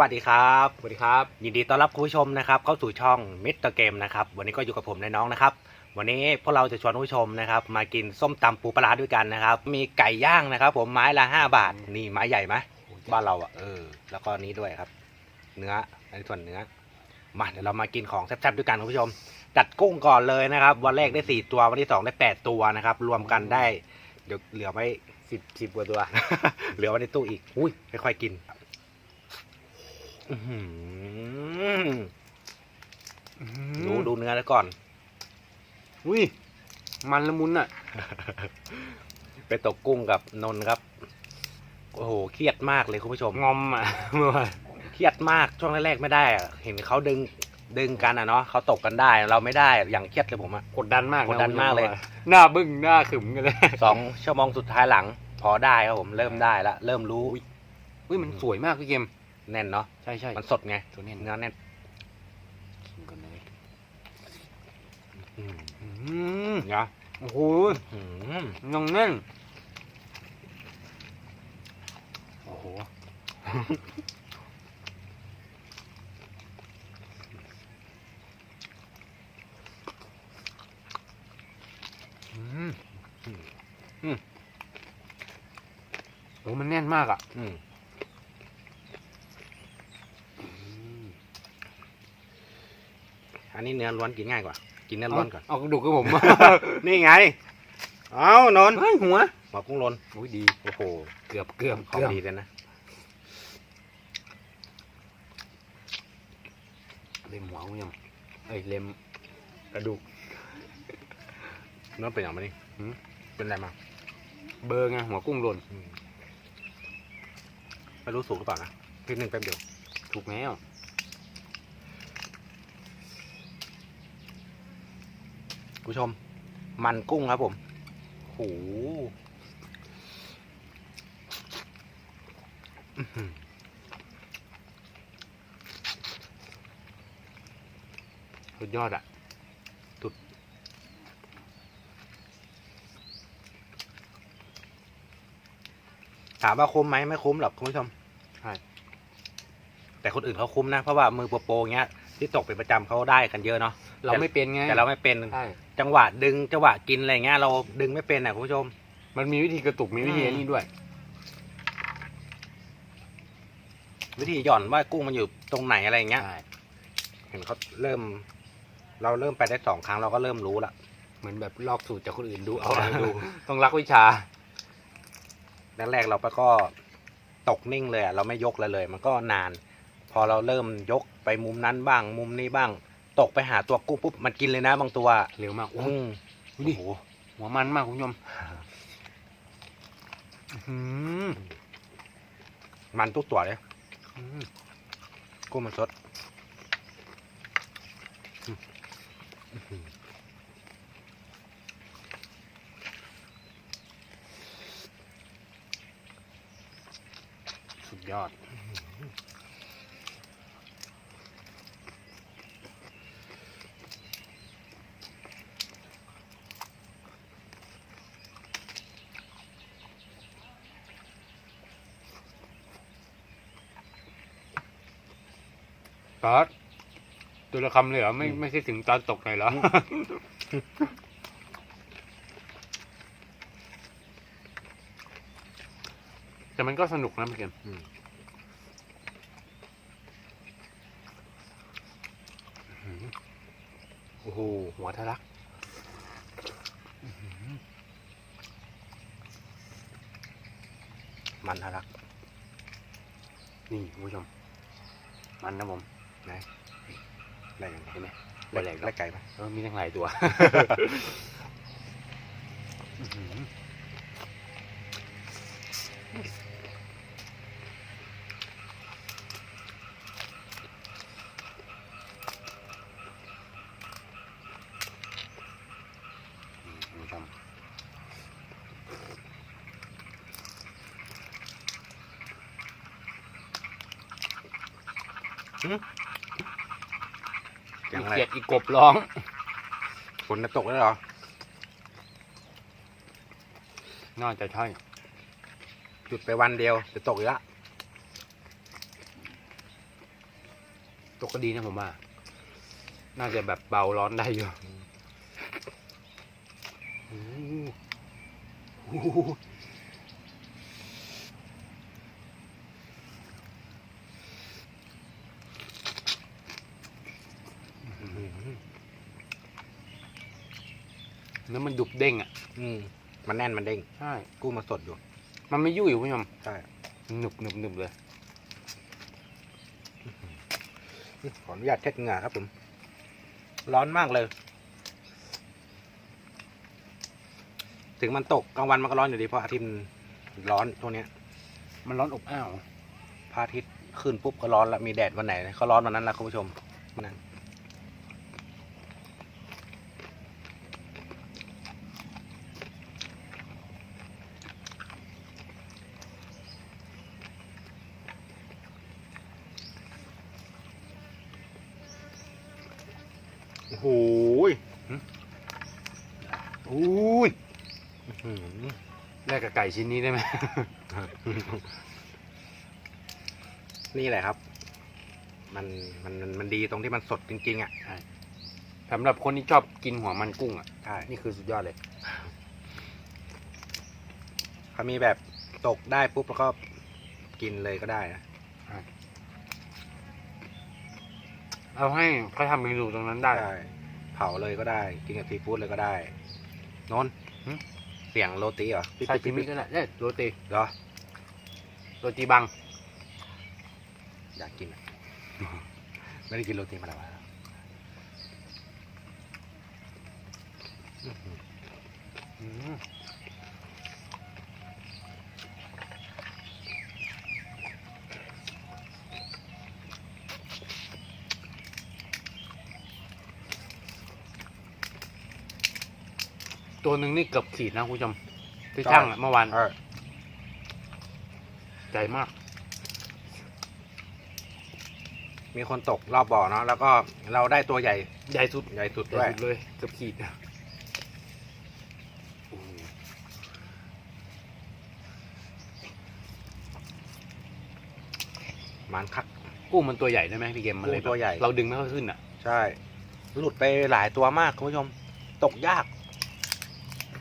วัสดีครับสวัสดีครับ ยินดีต้อนรับคุณผู้ชมนะครับเข้าสู่ช่องมิสเตอร์เกมนะครับวันนี้ก็อยู่กับผมในน้องนะครับ วันนี้พวกเราจะชวนคุณผู้ชมนะครับ มากินส้มตำปูปลาร้าด้วยกันนะครับ มีไก่ย่างนะครับ ผมไม้ละห้าบาทนี่ไม้ใหญ่ไหมบ้านเราอะเออแล้วก็นี้ด้วยครับ เนื้อในส่วนเนื้อมาเดี๋ยวเรามากินของแซ่บๆด้วยกันคุณผู้ชมจัดกุ้งก่อนเลยนะครับ วันแรกได้สี่ตัววันที่สองได้แปดตัวนะครับ รวมกันได้เดี๋ยวเหลือไว้สิบสิบกว่าตัว เหลือไว้ในตู้อีก อุ้ยค่อยๆกินอื้อหือ ดูดูเนื้อแล้วก่อน อุ้ย มันละมุนอะไปตกกุ้งกับนนท์ครับ โอ้โห เครียดมากเลยคุณผู้ชม งอมอะเมื่อวานเครียดมากช่วงแรกๆไม่ได้อะเห็นเขาดึงดึงกันอะเนาะเขาตกกันได้ เราไม่ได้อย่างเครียดเลยผมอะกดดันมากะกดดันมากเลย หน้าบึ้งหน้าขึมกันเลยสองชั่วโมงสุดท้ายหลัง พอได้ครับผมเริ่มได้ละเริ่มรู้อุ้ยมันสวยมากพี่เกม แน่นเนาะใช่ใช่มันสดไงตัวเนี้ยเนื้อแน่นชิมกันเลยอืมอืมเนาะโอ้โหอืมยังแน่นโอ้โหอืมอืมโอ้มันแน่นมากอะ อืม อันนี้เนื้อล้วนกินง่ายกว่า กินเนื้อล้วนก่อน เอากระดูกกับผม นี่ไง เอานนท์เฮ้ยหัวหัวกุ้งล้นโอ้ยดี โอ้โห เกือบเกือบของเกือบดีเลยนะเล็มหัวกูยังเอ้ยเล็มกระดูกนนท์เป็นอย่างไรนี่หืมเป็นอะไรมา เบอร์ไงหัวกุ้งหล่นอืมไม่รู้สูงหรือเปล่านะพี่หนึ่งแป๊บเดียว ถูกแล้ว คุณ ผู้ชม มันกุ้งครับผมโหอื้อหือสุดยอดอะถามว่าคุ้มไหมไม่คุ้มหรอกคุณผู้ชมใช่แต่คนอื่นเขาคุ้มนะ เพราะว่ามือโปรๆเงี้ย ที่ตกเป็นประจำเขาได้กันเยอะเนาะ เราไม่เป็นไงแต่เราไม่เป็นใช่จังหวะดึงจังหวะกินอะไรเงี้ยเราดึงไม่เป็นอะคุณผู้ชม มันมีวิธีกระตุกมีวิธีอืมอันนี้ด้วย วิธีหย่อนว่ากุ้งมันอยู่ตรงไหนอะไรเงี้ยใช่เห็นเขาเริ่ม เราเริ่มไปได้สองครั้งเราก็เริ่มรู้ละเหมือนแบบลอกสูตรจากคนอื่นดูเอาอะไรดู ต้องรักวิชาแรกๆเราไปก็ตกนิ่งเลยอะเราไม่ยกเลยเลย มันก็นาน พอเราเริ่มยกไปมุมนั้นบ้าง มุมนี้บ้าง ตกไปหาตัวกุ้งปุ๊บมันกินเลยนะบางตัวเร็วมากโอ้อืยมดูดิโอ้โหหัวมันมากคุณผู้ชมอื้อมันทุกตัวเลยหือกุ้งมันสดสุดยอด ตอดตัวละคำเลยเหรอไม่อืมไม่ใช่ถึงตอนตกหน่อยเหรอแต่มันก็สนุกนะพี่เกมอืมโอ้โห หัวทะลัก มันทะลัก นี่คุณผู้ชม มันนะผม ไหนอะไรอย่างเห็นไหมไรแหลกไรไก่ไหมเออมีทั้งหลายตัวอื้ เกียดอีกบร้องฝนจะตกแล้วเหรอ น่าจะใช่ หยุดไปวันเดียวจะตกอีกละ ตกก็ดีนะผมว่า น่าจะแบบเบาร้อนได้อยู่โอ้โหเนื้อมัน ดุบเด้งอะ อืมมันแน่นมันเด้งใช่กุ้งมันสดอยู่ มันไม่ยุ่ยคุณผู้ชมใช่หนึบหนึบหนึบเลย ขออนุญาตเช็ดเหงื่อครับผม ร้อนมากเลย ถึงมันตกกลางวันมันก็ร้อนอยู่ดีเพราะอาทิตย์มันร้อนช่วงเนี้ย มันร้อนอบอ้าวพระอาทิตย์ขึ้นปุ๊บก็ร้อนแล้วมีแดดวันไหนก็ร้อนวันนั้นแหละคุณผู้ชมนั่น หยอุ้ยอื้อหือแลกกับไก่ชิ้นนี้ได้ไหม นี่แหละครับ มันมันมันดีตรงที่มันสดจริง ๆ อะสำหรับคนที่ชอบกินหัวมันกุ้งอะใช่นี่คือสุดยอดเลยเขามีแบบตกได้ปุ๊บแล้วก็กินเลยก็ได้นะเอาให้เขาทำเมนูตรงนั้นได้ เผาเลยก็ได้ กินกับซีฟู้ดเลยก็ได้นนท์หึ เสียงโรตีเหรอซาชิมิก็ได้เอ้ยโรตีเหรอโรตีบัง อยากกินอะ ไม่ได้กินโรตีมาแล้วอะอื้อหือ อืม ตัวหนึ่งนี่เกือบขีดนะคุณผู้ชมที่ช่างอะเมื่อวานเออใหญ่มาก มีคนตกรอบบ่อเนาะแล้วก็เราได้ตัวใหญ่ใหญ่สุดใหญ่สุดใหญ่ด้วยสุดเลยเกือบขีดโอ้โหมันคัก กุ้งมันตัวใหญ่ได้ไหมพี่เกมมันเลยกุ้งตัวใหญ่ เราดึงไม่ค่อยขึ้นอะ ใช่ หลุดไปหลายตัวมากคุณผู้ชม ตกยาก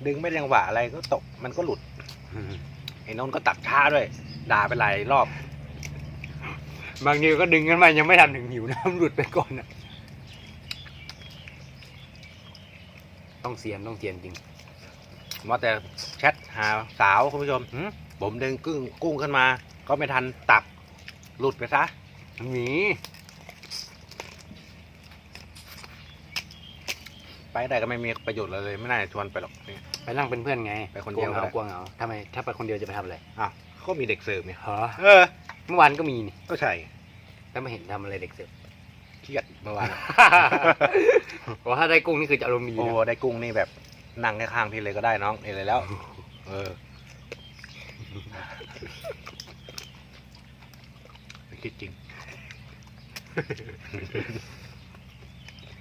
ดึงไม่ได้จังหวะอะไรก็ตกมันก็หลุดไอ้นนท์ก็ตักช้าด้วย ด่าไปหลายรอบ บางทีก็ดึงกันมายังไม่ทันถึงหิวน้ำหลุดไปก่อนอะต้องเสียนต้องเสียนจริงว่าแต่แชทหาสาวคุณผู้ชมผมดึงกุ้งกุ้งขึ้นมา ก็ไม่ทันตักหลุดไปซะมันมีไปได้ก็ไม่มีประโยชน์เลย ไม่น่าจะชวนไปหรอกนี่ ไปนั่งเป็นเพื่อนไงไปคนเดียวกลัวเหก็งาได้ กลัวเหงาทำไมถ้าไปคนเดียวจะไปทำอะไรอ้าวก็มีเด็กเสิร์ฟเนี่ยเหรอเออ เมื่อวานก็มีนี่ก็ใช่แล้วไม่เห็นทำอะไรเด็กเสร็จเครียดเมื่อวานเพราะถ้าได้กุ้งนี่คือจะอารมณ์ดีโอ้นะได้กุ้งนี่แบบนั่งข้างๆพี่เลยก็ได้น้องนี่เลยแล้ว เออคิดจริง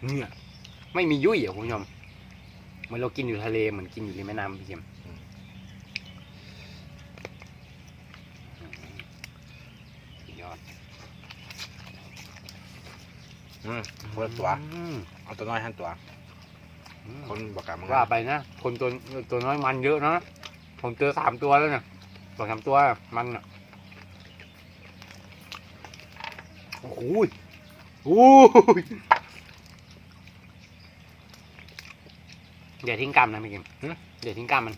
เนี่ยไม่มียุ่ยอะคุณผู้ชมเห มือนเรากินอยู่ทะเลเหมือนกินอยู่ในแม่น้ำพี่เกมสุดยอดอืมเปิดตัวอืมเอาตัวน้อยหันตัวคนบอกกับมึงว่าไปนะ คนตัวตัวน้อยมันเยอะนะ ผมเจอสามตัวแล้วเนี่ยสองสามตัวมันอะโอ้โหยโอ้ เดี๋ยวทิ้งกล้ามนะพี่เก่งหึ เดี๋ยวทิ้งกล้ามมัน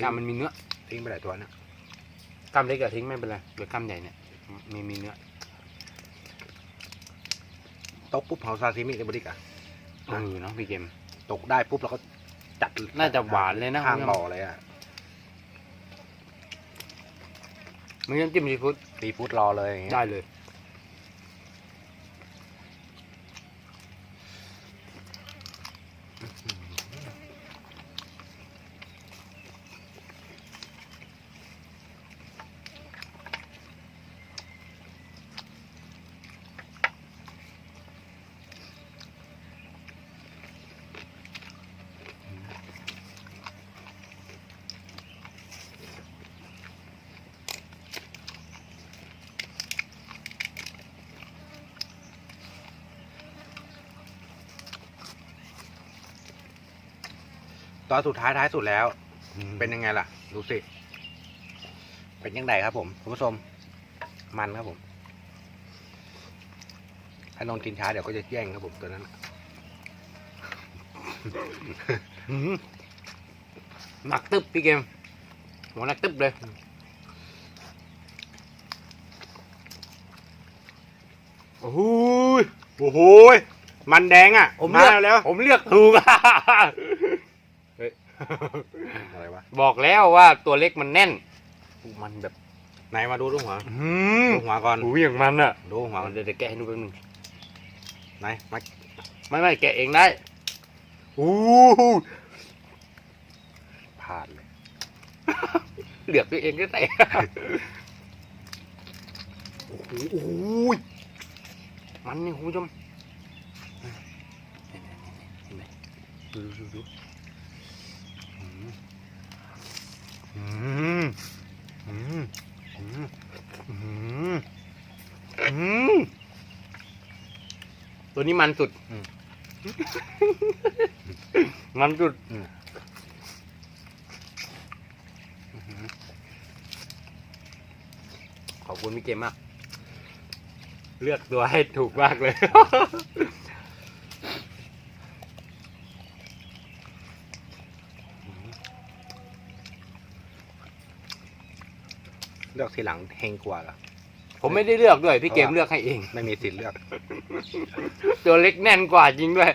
กล้ามมันมีเนื้อทิ้งไปหลายตัวนะกล้ามเล็กอย่าทิ้งไม่เป็นไรเดี๋ยวกล้ามใหญ่เนี่ยมีมีเนื้อตกปุ๊บเผาซาซิมิเลยบริกะนั่อยู่เนาะพี่เกม ตกได้ปุ๊บเราก็จัดน่าจะหวานเลยนะ ข้างบ่อเลยอะมันยังจิ้มซีฟู้ดซีฟู้ดรอเลยอย่างเงี้ยได้เลย อ ตอนสุดท้ายท้ายสุดแล้ว เป็นยังไงล่ะ ดูสิ เป็นยังไงครับผมคุณผู้ชม มันครับผมถ้านนท์กินช้าเดี๋ยวก็จะแย่งครับผมตัวนั้นน่ะหืมหนักตึบพี่เกมหัวหนักตึบเลยโอ้โหยโอ้โหยมันแดงอะ ผมเลือกาแล้ว ผมเลือกถูกอะ ไรวะบอกแล้วว่าตัวเล็กมันแน่นมันแบบไหนมาดูลูกหัวอืมดูหัวก่อนหูอย่างมันอะดูหัวก่อนเดี๋ยวเดี๋ยวแกะให้ดูแป๊บนึงไหนมาไม่ไม่แกะเองได้อู้ผ่านเลย เหลือกตัวเองก็แต่โอ้โหโอ้โหมันนี่คุณผู้ชมเห็นไหมดูดูดูอืมอืมอืมอืมอืม ตัวนี้มันสุด มันสุดขอบคุณพี่เกมมาก เลือกตัวให้ถูกมากเลย ลือกทีหลังเฮงกว่าเหรอผมไม่ได้เลือกด้วย พี่เกมเลือกให้เอง ไม่มีสิทธิ์เลือก ตัวเล็กแน่นกว่าจริงด้วย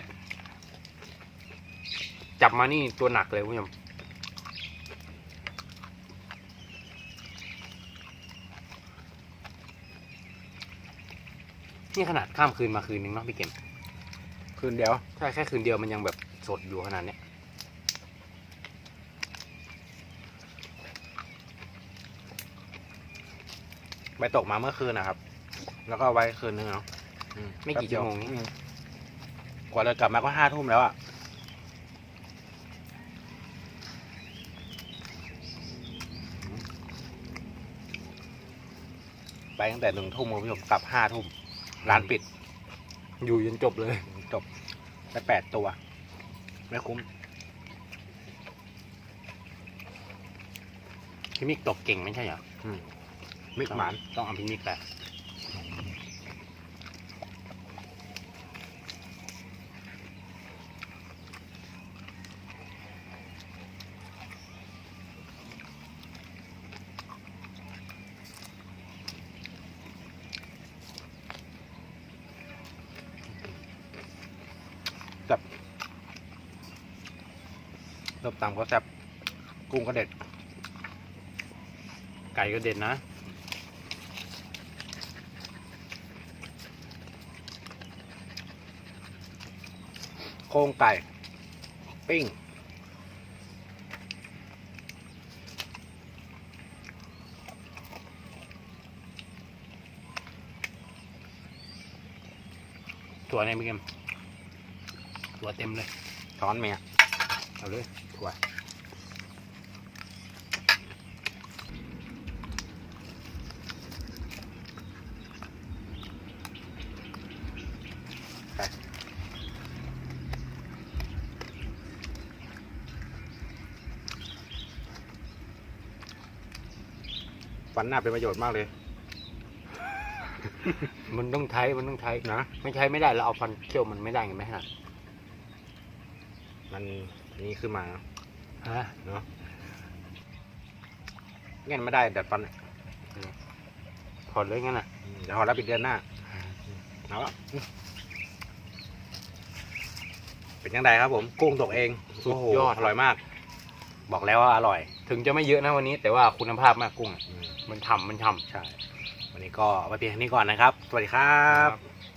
จับมานี่ตัวหนักเลยคุณผู้ชมนี่ขนาดข้ามคืนมาคืนนึงเนาะพี่เกม คืนเดียว ใช่แค่คืนเดียวมันยังแบบสดอยู่ขนาดเนี้ย ไปตกมาเมื่อคืนนะครับ แล้วก็เอาไว้คืนนึงเนาะอืไม่กี่ชั่วโมงนี้อืกว่าจะกลับมาก็ห้าทุ่มแล้วอะ ไปตั้งแต่หนึ่งทุ่มคุณผู้ชมกลับห้าทุ่มร้านปิดอยู่จนจบเลย จบได้แปดตัว ไม่คุ้มพี่มิกตกเก่งไม่ใช่เหรออืม มิกหมานต้องเอาพี่มิกแหละเริ่มตำก็แซ่บกุ้งก็เด็ด ไก่ก็เด็ดนะ ครงไก่ ปิ้งตัวไหนพี่เกมตัวเต็มเลยช้อนเมียเอาเลยถั่ว ฟันหน้าเป็นประโยชน์มากเลย มันต้องใช้มันต้องใช้นะไม่ใช้ไม่ได้เราเอาฟันเคี่ยวมันไม่ได้ไงไหมฮะมันนี่ขึ้นมาฮะเนาะเงี้ยไม่ได้ดัดฟันถอดเลยงั้นน่ะอืมเดี๋ยวพอรับปิดเดือนหน้าเอาละเป็นยังไงครับผมกุ้งตกเองสุดโโหยอดอร่อยมาก บอกแล้วว่าอร่อย ถึงจะไม่เยอะนะวันนี้ แต่ว่าคุณภาพมากกุ้งอะอื มมันฉ่ำมันฉ่ำใช่ วันนี้ก็เอาไปเพียงเท่านี้ก่อนนะครับ สวัสดีครับครับ